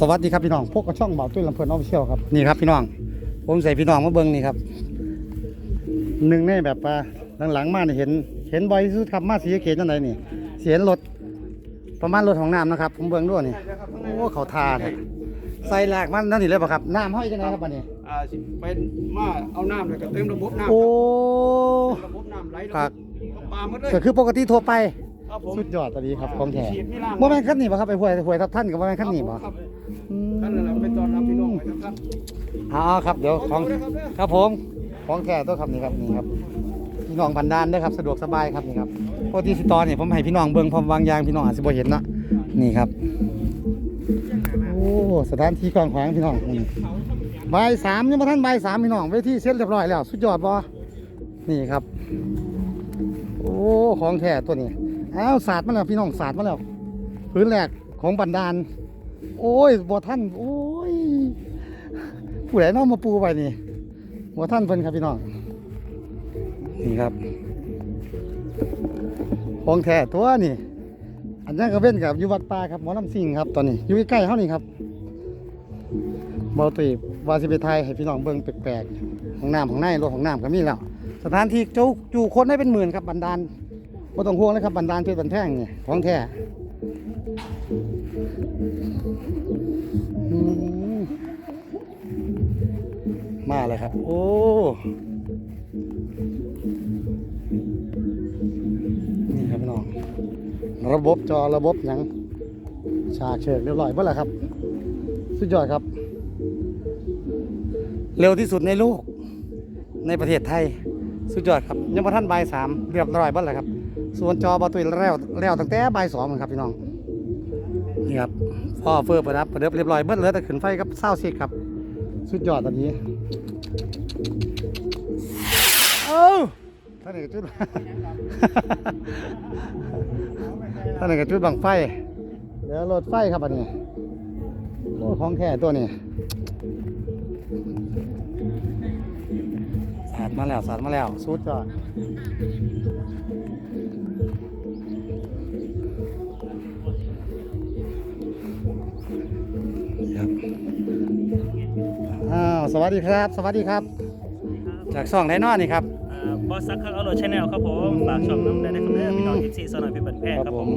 สวัสดีครับพี่น้องพวกกระช่องบ่าวตุ้ยลำเพลินออฟฟิเชียลครับนี่ครับพี่น้อง ผมใส่พี่น้องมาเบิ้งนี่ครับหนึ่งในแบบว่าหลังๆมาเนี่ยเห็น เห็นบ่อยที่สุดครับมาสีเกตจังไดนี่เสียนรถประมาณรถของน้ำนะครับ ผมเบิ้งด้วยนี่โอ้เขาทาเนี่ยใส่แหลกมันนั่นนี่เลยป่ะครับน้ำห้อยจังไดครับอันนี้อ่าสิเป็นมาเอาน้ำแล้วก็เติมระบบน้ำโอ้ระบบน้ำไหลครับปลาหมดเลยก็คือปกติทั่วไป ครับผมสุดยอดตอนนี้ครับของแท้ฉีดไม่ล้างบ่แม่นขั้นนี่ป่ะครับไปห้วยห้วยทับท่านกับบ่แม่นขั้นนี่ป่ะครับอืมท่านนั่นแหละไปตอนรับพี่น้องไปทั้งท่านอ๋อครับเดี๋ยวของเอาเลยครับเนี่ยครับผมของแท้ตัวครับนี่ครับนี่ครับพี่น้องบันดาลเด้อครับสะดวกสบายครับนี่ครับปกติสิตอนนี่ผมให้พี่น้องเบิ่งพร้อมวางยางพี่น้องอาจสิบ่เห็นเนาะนี่ครับโอ้สถานที่กว้างขวางพี่น้องนี่บ่ายสามยังบ่ทันบ่ายสามพี่น้องเวทีเสร็จเรียบร้อยแล้ว สุดยอดบ่นี่ครับ โอ้ของแท้ตัวนี้ อ้าวศาสตร์มาแล้วพี่น้องศาสตร์มาแล้วพื้นแรกของบันดาล โอ้ยบ่ท่านโอ้ยผู้ใดเน้องมาปูไปนี่หัวท่านเพิ่นครับพี่น้องนี่ครับของแท้ตัวนี่อันนั้ก็เว้นกับยูวัดป่าครับหมอลำซิงครับตอนนี้อยู่ใกล้ๆเฮานี่ครับเบาตีวาสิไปไทยให้พี่น้องเบิ่งแปลกๆของน้ำของในรถของน้ำก็มีแล้วสถานที่จูจูคนได้เป็นหมื่นครับบันดาล บ่ต้องห่วงเลยครับบันดาลเพชรบันแท่งนี่ของแท้มาเลยครับ โอ้นี่ครับพี่น้องระบบจอระบบหยังฉากเชิกเรียบร้อยเมื่อไหร่ครับ สุดยอดครับ เร็วที่สุดในโลกในประเทศไทย สุดยอดครับยังมาท่านบายสามเรียบร้อยเมื่อไหร่ครับ ส่วนจอบอตุยแล้วแล้วตั้งแต่บ่ายสองครับพี่น้องนี่ครับพ่อเฟอร์ประดับประเดิบเรียบร้อยเมื่อเหลือแต่ขึ้นไฟกับเศร้าซิกครับ สุดยอดตอนนี้เอ้าท่านเอกจุดท่านเอกจุดบังไฟเดี๋ยวรถไฟครับอันนี้โอ้ของแท้ตัวนี้สาดมาแล้วสาดมาแล้วสุดยอด สวัสดีครับ สวัสดีครับ จากช่องไหนนอนนี่ครับบอสซักคักเอาโรชแนลครับผมฝากช่องน้องได้นะครับเด้อพี่น้องทิซีสนอยเป็นบันแพงครับผม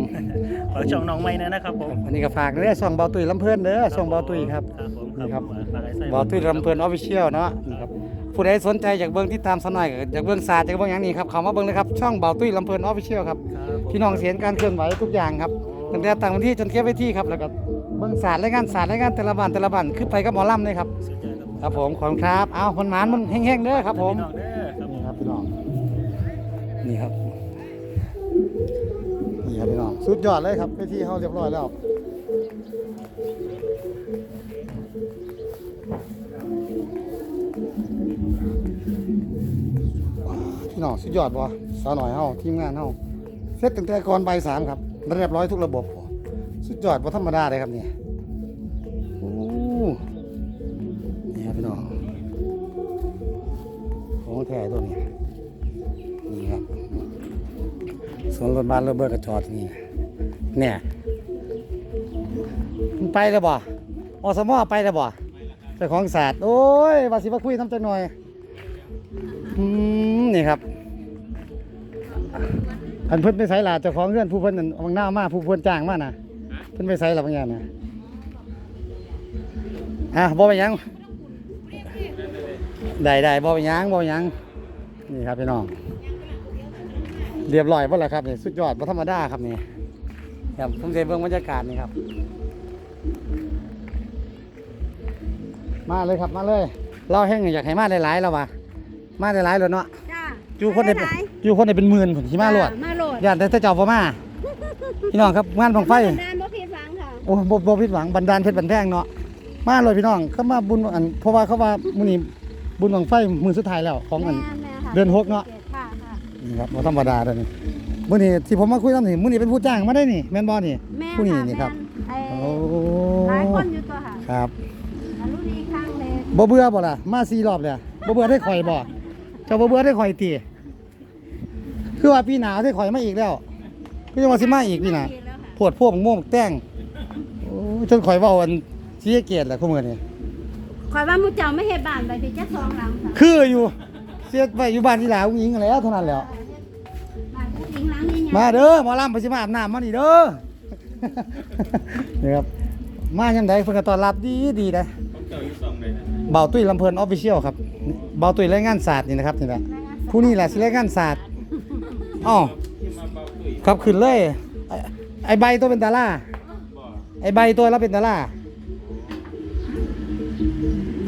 ฝากช่องน้องไม่นะนะครับผมอันนี้ก็ฝากเด้อช่องเบาตุยลำเพลินเด้อช่องเบาตุยครับครับผมนี่ครับฝากไอ้ไส้เบาตุยลำเพลินออฟฟิเชียลเนาะนี่ครับผู้ใดสนใจอยากเบิ่งที่ตามสนอยก็อยากเบิ่งศาสตร์อยากเบิ่งอย่างนี้ครับเข้ามาเบิ่งเลยครับช่องเบาตุยลำเพลินออฟฟิเชียลครับครับผมพี่น้องเสียนการเคลื่อนไหวทุกอย่างครับตั้งแต่ต่างประเทศจนเก็บไว้ที่ครับแล้วก็เบิ่งศาสตร์รายงานศาสตร์รายงานแต่ละบ้านแต่ละบ้านขึ้นไปกับหมอลำเลยครับสุดยอด ครับครับผมขอบคุณครับ เอาคนหมานมันแห้งๆเด้อครับ ผม พี่น้องเด้อครับผม นี่ครับพี่น้อง นี่ครับ นี่ครับพี่น้อง สุดยอดเลยครับไปที่เขาเรียบร้อยแล้ว พี่น้องสุดยอดบ่สาวหน่อยเฮาทีมงานเฮาเสร็จตั้งแต่ก่อนบ่ายสามครับ เรียบร้อยทุกระบบสุดยอดบ่ธรรมดาเลยครับเนี่ย สวนรถบ้านรถเบิร์กระจอดนี่เนี่ยมันไปแล้วบ่อสมอไปแล้วบ่เจ้าของศาสตร์โอ้ยว่าสิมาคุยน้ำจังหน่อยอืมนี่ครับอันเพิ่นไปไสล่ะเจ้าของเพื่อนผู้เพิ่นนั่นวังหน้ามาผู้เพิ่นจ้างมาน่ะเพิ่นไปไสล่ะบางอย่างน่ะอะบ่ไปยังได้ได้บ่ไปยังบ่ไปยังนี่ครับพี่น้อง เรียบร้อยหมดแล้วครับนี่สุดยอดบ่ธรรมดาครับนี่ครับผมเสเบิ่งบรรยากาศนี่ครับ มาเลยครับมาเลยเราแห้งอยากให้มาหลายๆแล้วว่ะมาหลายๆแล้วเนาะจ้าอยู่คนได้เป็นอยู่คนได้เป็นหมื่นผลที่มาโลดมาโหลดญาติแต่เจ้าบ่มาพี่น้องครับงานบังไฟนานบ่ผิดหวังค่ะโอ้บ่บ่ผิดหวังบันดาลเพชรบันแท่งเนาะมาเลยพี่น้องเขามาบุญอันเพราะว่าเขาว่ามื้อนี้บุญบังไฟมือสุดท้ายแล้วของอันแม่แม่ค่ะเดือนหกเนาะ ค่ะค่ะนี่ครับบ่ธรรมดาเด้อนี่มื้อนี้ที่ผมมาคุยนำนี่มื้อนี้เป็นผู้จ้างมาได้นี่แม่นบ่นี่แม่ผู้นี้ค่ะนี่ครับแม่ไอ้โอ้หลายคนอยู่ตัวค่ะครับอรุณีข้างเลยบ่เบื่อบ่ล่ะมาสี่รอบแล้วบ่เบื่อได้ข่อยบ่เจ้าบ่เบื่อได้ข่อยติคือว่าปีหน้าได้ข่อยมาอีกแล้วคือจังว่าสิมาอีกปีหน้าดีแล้วค่ะปวดพวกม่วงแต้งโอ้ยจนข่อยเว้าอันสีสะเกตแหละคู่มือนี่คอยว่าหมูเจ้าไม่เฮ็ดบ้านไปที่จักสองหลังค่ะคืออยู่เสียไว้อยู่บ้านที่หลาอุ้งอิงนั่นแหล้วเท่านั้นแหล้ว มาเด้อหมอลำไปสิมาอาบน้ำมานี่เด้อ นี่ครับ มายังไดเพิ่นก็ต้อนรับดีดีนะเจ้าอยู่สองเลยนะเบาตุ้ยลำเพลินออฟฟิเชียลครับ เบาตุ้ยรายงานศาสตร์นี่นะครับนี่นะผู้นี่แหละสิรายงานศาสตร์อ๋อที่มาเบาตุ้ยครับขึ้นเลย ไอ้ไอใบตัวเป็นดาราบ่ไอใบตัวแล้วเป็นดารา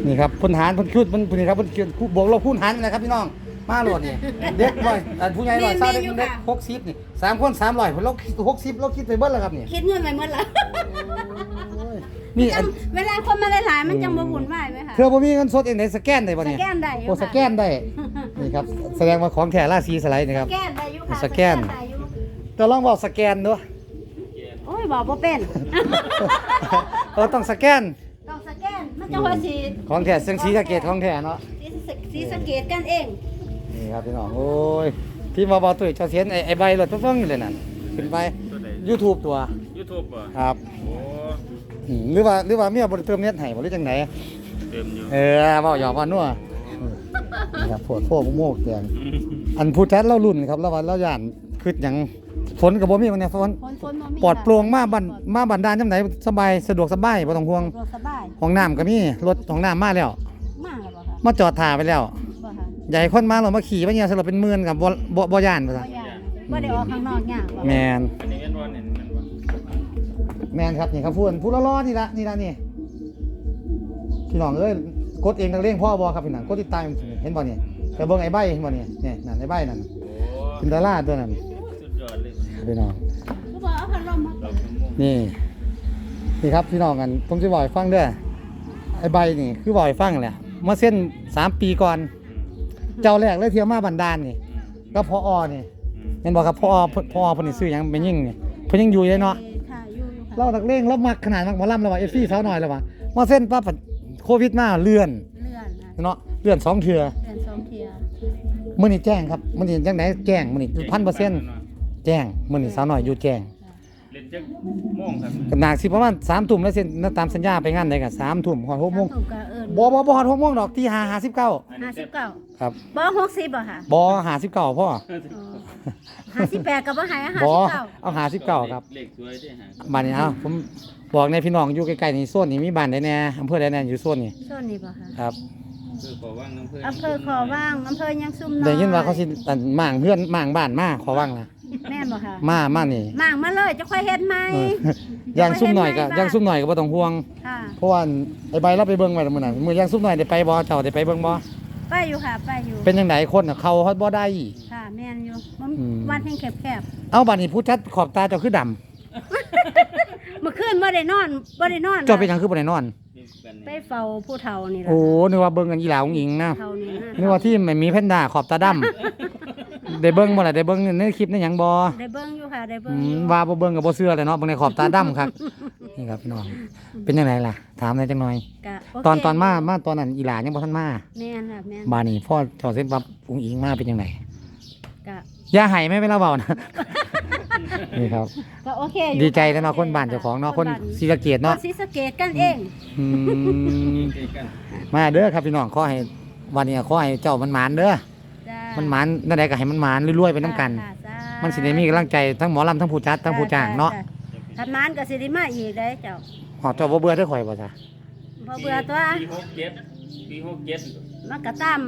นี่ครับพลฐานพลคุดมันนี่ครับพลเขียนคู่บวกลบคูณหารนะครับพี่น้อง มาโหลดนี่เด็กร้อยอันผู้ใหญ่ร้อยเศร้าเด็กเด็กหกสิบนี่สามคนสามร้อยผมเราหกสิบเราคิดไปเบิ้ลแล้วครับนี่คิดเงินไปหมดแล้วนี่อันเวลาคนมาหลายๆมันจังบ่วุ่นวายไหมคะเธอบ่มีเงินสดเองไหนสแกนได้บ่เนี่ยสแกนได้อยู่โอ้ค่ะสแกนได้นี่ครับแสดงว่าของแท้ราศีสไลด์นะครับสแกนได้อยู่ค่ะสแกนได้อยู่จะลองบอกสแกนดูโอ้ยบอกบ่เป็นเออต้องสแกนต้องสแกนมันจะว่าสิของแท้เสียงสีสะเกตของแท้เนาะสีสะสีสะเกตกันเอง นี่ครับพี่น้องโอ้ยพี่มาบอกตุ้ยเจ้าเสียนไอ้ไอ้ใบรถฟังอยู่เลยนั่นขึ้นไปตัวใด YouTube ตัวยูทูบบ่ครับโอ้อืมหรือว่าหรือว่าเมียบ่ได้เติมเน็ตให้บ่หรือจังไดเต็มอยู่เออเว้าหยอกว่านัวอืมนี่ครับโพดโพกโมกแตงอันผู้จัดเรารุ่นครับแล้วว่าเราย่านคิดหยังฝนก็บ่มีมันเนี่ยฝนคนคนบ่มีปลอดโปร่งมาบันมาบันดาลจังไดสบายสะดวกสบายบ่ต้องห่วงรถสบายห้องน้ำก็มีรถห้องน้ำมาแล้ว มากแล้วบ่คะมาจอดถ่าไปแล้วบ่ค่ะ ใหญ่คนมาเรามาขี่มาเนี่ยสำหรับเป็นหมื่นกับบ่บ่บ่ย่านว่าบ่ซะยากบ่ได้ออกข้างนอกยากบ่แมนอันนี้เป็นวันเนี่ยมันบ่แมนครับนี่ครับพูดพูดล้อๆนี่ละนี่ละนี่พี่น้องเอ้ยกดเองนักเลงพ่อบ่ครับพี่น้องกดติดตามเห็นบ่นี่แต่เบิ่งไอ้ใบเห็นบ่นี่นี่นั่นไอ้ใบนั่นโอ้เป็นดาราตัวนั้นสุดยอดเลยพี่น้องก็บอกเอาพัดลมมาเราเป็นหมู่นี่ นี่ครับพี่น้องกันผมจะบอกให้ฟังเด้อไอ้ใบนี่คือบอกให้ฟังแหละเมื่อเส้นสามปีก่อน เจ้าแรกเลยเที่ยวมาบันดาลนี่ก็พออนี่อืมเห็นบอกครับพอพอเพนนี่ซื้อหยังเป็นยิ่งนี่เพนยังอยู่เลยเนาะค่ะอยู่อยู่ค่ะเราตักเล่งเรามักขนาดมักหมอลำแล้วว่าเอฟซีสาวหน่อยแล้วว่ามาเส้นปั๊บโควิดมาเลื่อนเลื่อนค่ะเนาะเลื่อนสองเทือเลื่อนสองเทียมื้อนี้แจ้งครับมื้อนี้จังไหนแจ้งมื้อนี้พันเปอร์เซ็นต์แจ้งมื้อนี้สาวหน่อยอยู่แจ้ง เล่นจักโมงครับกำนักสิประมาณสามทุ่มแล้วเส้นตามสัญญาไปงานใดกันสามทุ่มหอดหกโมงถูกกะเอิญบ่บ่บ่หอดหกโมงดอกที่ห้าห้าสิบเก้าอันห้านี้สิบเก้าครับบ่หกสิบบ่ค่ะบ่ห้าสิบเก้าพ่อห้าสิบแปดกับบ่หายห้าบ่สิบเก้าเอาห้าสิบเก้าครับเลขสวยที่หาบ้านนี้เอาผมบอกในพี่น้องอยู่ใกล้ๆนี่โซนนี่มีบ้านใดแน่อำเภอใดแน่อยู่โซนนี่ส่วนนี้บ่ค่ะครับคือขอว่างน้ำเพื่อนอำเภอขอว่างอำเภอยังซุ่มน้อยได้ยินว่าเขาสิอันหม่างเพื่อนหม่างบ้านมาขอว่างนะ แม่นบ่ค่ะมามานี่มางมาเลยจะค่อยเฮ็ดไหมเออย่างซุ่มหน่อยก็ย่างซุ่มหน่อยก็บ่ต้องห่วง ค่ะเพราะว่าไอ้ใบเราไปเบิ่งไว้แล้วมื้อนั้นมื้อย่างซุ่มหน่อยได้ไปบ่เจ้าได้ไปเบิ่งบ่ไปอยู่ค่ะไปอยู่เป็นจังไดคนน่ะเข้าฮอดบ่ได้ ค่ะแม่นอยู่มันอืม วันแห่งแคบเอาบัดนี้ผู้จัดขอบตาเจ้าคือดำๆเมื่อคืนบ่ได้นอนบ่ได้นอนเจ้าเป็นหยังคือบ่ได้นอน ไปเฝ้าผู้เฒ่านี่ล่ะโอ้นึกว่าเบิ่งกันอีหลาของหญิงนะเฒ่านี่นะนึกว่าที่ไม่มีแพนด้าขอบตาดำ ได้เบิ่งบ่ล่ะได้เบิ่งในคลิปในหยังบ่ได้เบิ่งอยู่ค่ะได้อืเบิ่งอยู่มว่าบ่เบิ่งก็บ่เชื่อเลยเนาะเบิ่งในขอบตาดำครับนี่ครับพี่น้องเป็นจังไดล่ะ ถามหน่อยจังหน่อย กะโเคตอนตอนมามาตอนนั้นอีหลายังบ่ทันมาแม่นค่ะแม่นบาดนี้พ่อเจ้าเส้นปั๊บอุ้งอิงมาเป็นจังไดกะอย่าให้แม่เวลาเว้านะนี่ครับ ก็โอเคอยู่ดีใจแล้วเนาะคนบ้านเจ้าของเนาะคนศรีสะเกษเนาะ เนาะศรีสะเกษกันเองอืมเจอกันมาเด้อครับพี่น้องขอให้วันนี้ขอให้เจ้ามันหมานเด้อจ้า มันหมานนั่นใดก็ให้มันหมานรวยๆไปนํกัน ค่ะจ้ามันสิได้มีกำลังใจทั้งหมอลำทั้งผู้จัดทั้งผู้จ้างเนาะทำนานก็สิได้มาอีกได้เจ้าหอเจ้าบ่เบื่อเด้อข่อยบ่จ้ะพอเบื่อตัวปีหกเจ็ดปีหกเจ็ดมันก็ตาม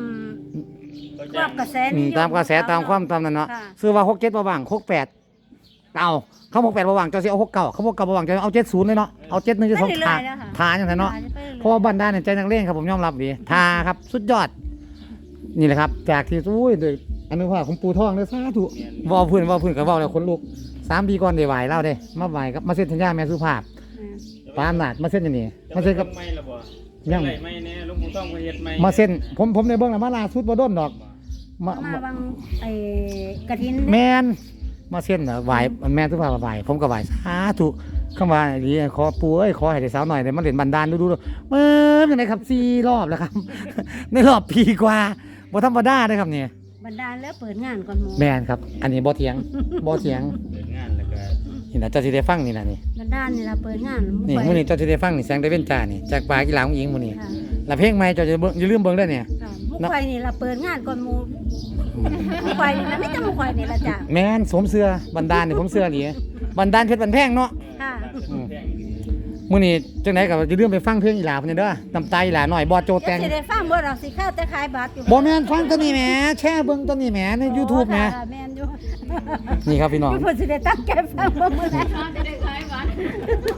เขาควบกระแสอืนิมยมตามกระแสตามความตามนั้นเนาะค่ะซื้อว่า67บ่ว่าง68เอาเขา68บ่ว่างเจ้าสิเอา69เขา69บ่ว่างเจ้าเอา70เลยเนาะเอา71ไป72เรื่ทาอยๆแล้วค่ะทาจังซั่นเนาะ ไปรื่อยๆ เพราะว่าบ้านด้านเนี่ยใจนักเลงครับผมยอมรับดีทาครับ สุดยอด นี่แหละครับ จากที่อุ้ยโดยอนุภาพของปู่ทองเลยสาธุเว่าพื้นเว่าพื้นกับว่าแล้วคนลุกสามปีก่อนได้ไหวเล่าเด้มาไหวกับมาเซ็นสัญญาแม่สุภาพอืมปาอำนาจมาเซ็นอย่างนี้มาเซ็นกับไม่ละบ่ยังไรไม่แน่ลุงหมูต้องมาเฮ็ดไม่มาเซ็นผมผมในเบื้องหลังมาลาสุดบ่ด้นดอกมามามาบางไอ้กระถินแมนมาเซ็นน่ะไหวแม่สุภาพไหวผมก็ไหวสาธุคำว่าดีขอปู่เอ้ยขอให้ได้สาวหน่อยได้มาเล่นบันดาลดูดูๆเมื่อเป็นไงครับสี่รอบแล้วครับ ในรอบปีกว่า บ่ธรรมดาเลยครับเนี่ยบรรดาลแล้วเปิดงานก่อนหมู่แม่นครับ อันนี้บ่เถียงบ่เถียงเปิดงานแล้วก็นี่นะเจ้าสิได้ฟังนี่นะนี่บรรดานนี่ล่ะเปิดงานนี่ไปมื้อนี้เจ้าจะได้ฟังนี่แสงตะเวนจ้านี่จากปากกีฬาของหญิงมื้อนี้ค่ะแล้วเพลงใหม่เจ้าจะเบิ่งอย่าลืมเบิ่งเด้อเนี่ย ค่ะมุกไฟนี่ล่ะเปิดงานก่อนหมู่มุกไฟนี่ล่ะไม่จะมุกไฟนี่ล่ะจ้ะแม่นสวมเสื้อบันดาลนี่ผมเสื้อหลีบันดาลเพชรบันแพงเนาะค่ะอืม มื้อนี้จังไดก็อย่าลืมไปฟังเพลงอีหลาเพิ่นเด้อน้ำตาอีหลาหน่อยบอดโจเดี๋แต่ยวงสิได้ฟังบ่ดอกสิเข้าแต่ขายบัตรอยู่บ่แม่นฟังตัวนี้แหมแช่เบิ่งตัวนี้แหมใน YouTube แหมค่ะแม่นอยู่นี่ครับพี่น้อง พี่เพิ่นสิได้ตั้งใจฟังบ่มื้อไหน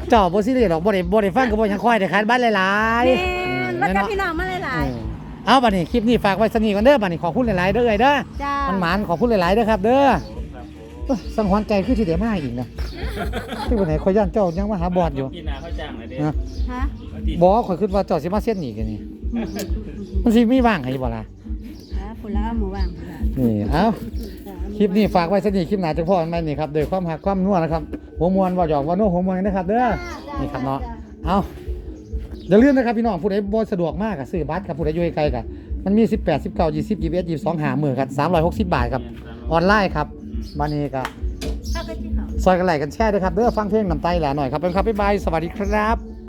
เจ้าบ่ซีเรียสหรอกบ่ได้บ่ได้ฟังก็บ่หยังค่อยได้ขายบัตรหลายๆแม่นแล้วเนาะก็พี่น้องมาหลายอืมเอาบัดนี้คลิปนี้ฝากไว้สนิทกันเด้อบัดนี้ขอบคุณหลายๆเด้อเอ้ยเด้อๆจ้า มันหมานขอบคุณหลายๆเด้อครับ เด้อเอ้อสังหรณ์ใจคือสิได้มาอีกนะ ที่วันไหนข่อยย่านเจ้ายังมาหาบอดอยู่พี่นาเขาจ้างเลยเด้นะฮะบ่ข่อยคิดว่าเจ้าสิมาเส้นอีกอันนี่มันสิมีว่างให้บ่ล่ะอ่าพุ่นละเอาหมู่ว่างพุ่นละนี่เอาคลิปนี้ฝากไว้สนิทคลิปหน้าจังพ่อกันใหม่นี่ครับโดวยความหักความนัวนะครับหัวมวนบ่หยอกบ่โน้หัวมวนนะครับเด้อนี่ครับเนาะเอาอย่าลืมนะครับพี่น้องผู้ใดบ่สะดวกมากก็ซื้อบัตรครับผู้ใดอยู่ไกลๆก็มันมี 18 19 20 21 22หามื้อครับ360 บาทครับออนไลน์ครับบัดนี้ก็ ถ้าก็สิเขา ซอยกันไหลกันแช่ด้วยครับเด้อฟังเพลงน้ำไตหลาหน่อยครับเป็นครับบ๊ายบายสวัสดีครับ